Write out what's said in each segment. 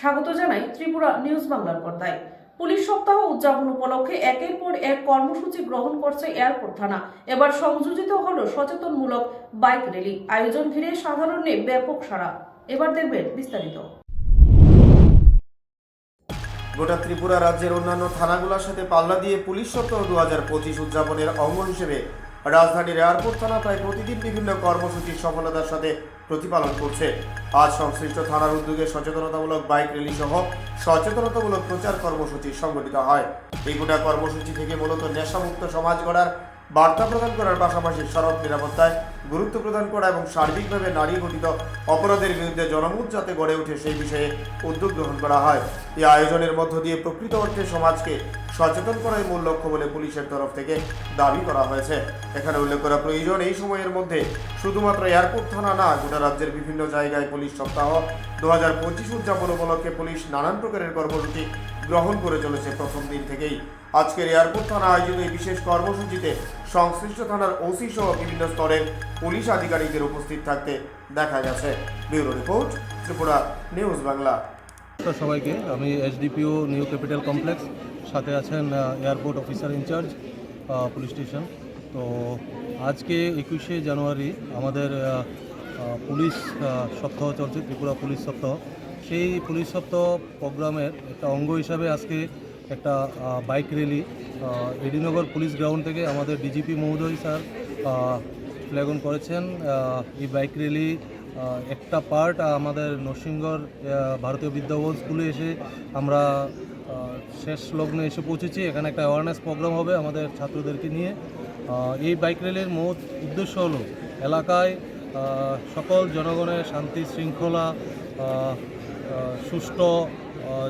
স্বাগত জানাই ত্রিপুরা নিউজ বাংলার পর্দায়। পুলিশ সপ্তাহ উদযাপন উপলক্ষে একের পর এক কর্মসূচি গ্রহণ করছে এয়ারপোর্ট থানা। এবার সংযোজিত হলো সচেতনমূলক বাইক র্যালি। আয়োজন ঘিরে সাধারণে ব্যাপক সাড়া। এবার দেখবেন বিস্তারিত। গোটা ত্রিপুরা রাজ্যের অন্যান্য থানাগুলোর সাথে পাল্লা দিয়ে পুলিশ সপ্তাহ দু হাজার পঁচিশ উদযাপনের অঙ্গ হিসেবে রাজধানীর এয়ারপোর্ট থানা প্রায় প্রতিদিন বিভিন্ন কর্মসূচির সফলতার সাথে প্রতিপালন করছে। আজ সংশ্লিষ্ট থানার উদ্যোগে সচেতনতামূলক বাইক র্যালি সহ সচেতনতামূলক প্রচার কর্মসূচি সংগঠিত হয়। এই গোটা কর্মসূচি থেকে মূলত নেশামুক্ত সমাজ গড়ার বার্তা প্রদান করার পাশাপাশি সড়ক নিরাপত্তায় গুরুত্ব প্রদান করা এবং সার্বিকভাবে নারী গঠিত অপরাধের বিরুদ্ধে জনমত যাতে গড়ে ওঠে সেই বিষয়ে উদ্যোগ গ্রহণ করা হয়। এই আয়োজনের মধ্য দিয়ে প্রকৃত অর্থে সমাজকে সচেতন করাই মূল লক্ষ্য বলে পুলিশের তরফ থেকে দাবি করা হয়েছে। এখানে উল্লেখ করা প্রয়োজন, এই সময়ের মধ্যে শুধুমাত্র এয়ারপোর্ট থানা না, গোটা রাজ্যের বিভিন্ন জায়গায় পুলিশ সপ্তাহ দু হাজার পঁচিশ উদযাপন উপলক্ষে পুলিশ নানান প্রকারের কর্মসূচি গ্রহণ করে চলেছে প্রথম দিন থেকেই। আজকের এয়ারপোর্ট থানা আয়োজিত এই বিশেষ কর্মসূচিতে সংশ্লিষ্ট থানার ওসি সহ বিভিন্ন স্তরের পুলিশ আধিকারিকদের উপস্থিত থাকতে দেখা গেছে। Bureau report, Tripura news Bangla. সবাইকে, আমি এসডিপিও নিউ ক্যাপিটাল কমপ্লেক্স, সাথে আছেন airport officer incharge police station. তো আজকে একুশে জানুয়ারি, আমাদের পুলিশ সপ্তাহ চলছে, ত্রিপুরা পুলিশ সপ্তাহ। সেই পুলিশ সপ্তাহ প্রোগ্রামের একটা অঙ্গ হিসাবে আজকে একটা bike rally AD Nagar police ground থেকে আমাদের ডিজিপি মহোদয় স্যার ফ্ল্যাগন করেছেন। এই বাইক র্যালি একটা পার্ট আমাদের নরসিংগড় ভারতীয় বিদ্যাভবন স্কুলে এসে আমরা শেষ লগ্নে এসে পৌঁছেছি। এখানে একটা অ্যাওয়ারনেস প্রোগ্রাম হবে আমাদের ছাত্রদেরকে নিয়ে। এই বাইক র্যালির মূল উদ্দেশ্য হলো এলাকায় সকল জনগণের শান্তি শৃঙ্খলা সুষ্ঠু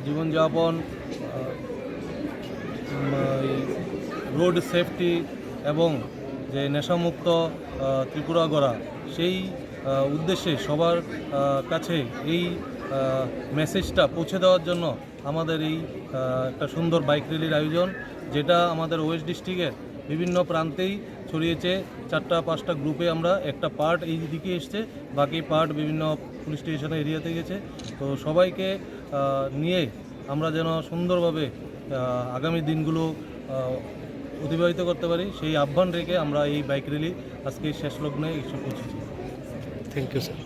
জীবনযাপন রোড সেফটি এবং যে নেশামুক্ত ত্রিপুরা গড়া সেই উদ্দেশ্যে সবার কাছে এই মেসেজটা পৌঁছে দেওয়ার জন্য আমাদের এই একটা সুন্দর বাইক র্যালির আয়োজন, যেটা আমাদের ওয়েস্ট ডিস্ট্রিক্টের বিভিন্ন প্রান্তেই ছড়িয়েছে। চারটা, পাঁচটা গ্রুপে আমরা একটা পার্ট এই দিকে এসছে, বাকি পার্ট বিভিন্ন পুলিশ স্টেশনে এরিয়াতে গেছে। তো সবাইকে নিয়ে আমরা যেন সুন্দরভাবে আগামী দিনগুলো অতিবাহিত করতে পারি। সেই আহ্বান রেখে আমরা এই বাইক র্যালি আজকে শেষ লগ্নে এসে পৌঁছেছি। Thank you sir